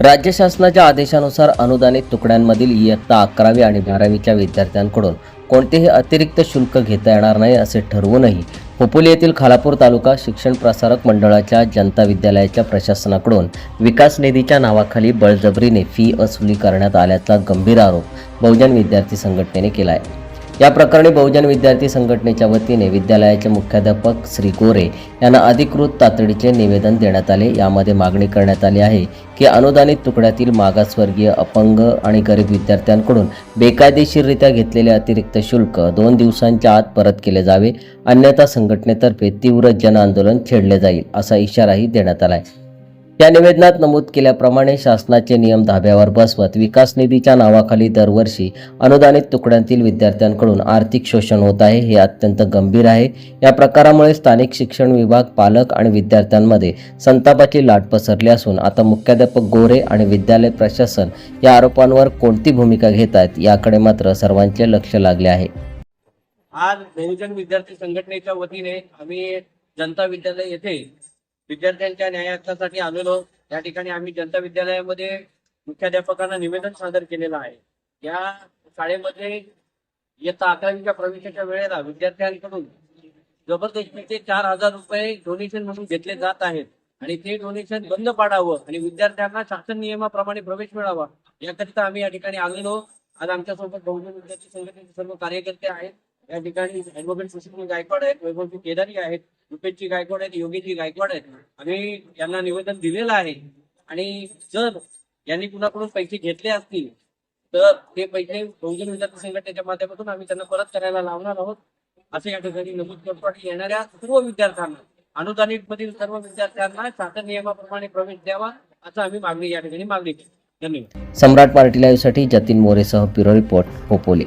राज्य शासनाच्या आदेशानुसार अनुदानित तुकड्यांमधील इयत्ता अकरावी आणि बारावीच्या विद्यार्थ्यांकडून कोणतेही अतिरिक्त शुल्क घेता येणार नाही असे ठरवूनही खोपोली येथील खालापूर तालुका शिक्षण प्रसारक मंडळाच्या जनता विद्यालयाच्या प्रशासनाकडून विकास निधीच्या नावाखाली बळजबरीने फी वसुली करण्यात आल्याचा गंभीर आरोप बहुजन विद्यार्थी संघटनेने केला आहे. या प्रकरणी बहुजन विद्यार्थी संघटनेच्या वतीने विद्यालयाचे मुख्याध्यापक श्री गोरे यांना अधिकृत तातडीचे निवेदन देण्यात आले. यामध्ये मागणी करण्यात आली आहे की अनुदानित तुकड्यातील मागासवर्गीय अपंग आणि गरीब विद्यार्थ्यांकडून बेकायदेशीररित्या घेतलेले अतिरिक्त शुल्क दोन दिवसांच्या आत परत केले जावे. अन्यथा संघटनेतर्फे तीव्र जनआंदोलन छेडले जाईल असा इशाराही देण्यात आला आहे या निवेदनात नमूद केल्याप्रमाणे शासनाचे नियम धाब्यावर बसवत विकास निधीच्या नावाखाली दरवर्षी अनुदानित तुकड्यांतील विद्यार्थ्यांकडून आर्थिक शोषण होत आहे हे अत्यंत गंभीर आहे. या प्रकारामुळे स्थानिक शिक्षण विभाग पालक आणि विद्यार्थ्यांमध्ये संतापाची लाट पसरली असून आता मुख्याध्यापक गोरे आणि विद्यालय प्रशासन या आरोपांवर कोणती भूमिका घेत आहेत याकडे मात्र सर्वांचे लक्ष लागले आहे. आज बहुजन विद्यार्थी संघटनेच्या वतीने आम्ही जनता विद्यालय येथे विद्यार्थ्यांच्या न्यायासाठी आलेलो. या ठिकाणी आम्ही जनता विद्यालयामध्ये मुख्याध्यापकांना निवेदन सादर केलेलं आहे. या शाळेमध्ये इयत्ता अकरावीच्या प्रवेशाच्या वेळेला विद्यार्थ्यांकडून जबरदस्तीचे चार हजार रुपये डोनेशन म्हणून घेतले जात आहेत. आणि ते डोनेशन बंद पाडावं आणि विद्यार्थ्यांना शासन नियमाप्रमाणे प्रवेश मिळावा याकरिता आम्ही या ठिकाणी आलेलो. आज आमच्यासोबत बहुजन विद्यार्थी संघटनेचे सर्व कार्यकर्ते आहेत. या ठिकाणी ऍडव्होकेट सुशील गायकवाड आहेत वैभवजी केदारी आहेत रुपेशजी गायकवाड आहेत योगीजी गायकवाड आहेत. आम्ही यांना निवेदन दिलेलं आहे. आणि जर यांनी कुणाकडून पैसे घेतले असतील तर ते पैसे बहुजन विद्यार्थी संघटनेच्या माध्यमातून आम्ही त्यांना परत करायला लावणार आहोत. असं या ठिकाणी नमूद करतो आणि येणाऱ्या सर्व विद्यार्थ्यांना अनुदानित मधील सर्व विद्यार्थ्यांना शासन नियमाप्रमाणे प्रवेश द्यावा असं आम्ही मागणी या ठिकाणी मागणी केली. धन्यवाद. सम्राट पार्टी लाईव्हसाठी जतीन मोरेसह ब्युरो रिपोर्ट खोपोली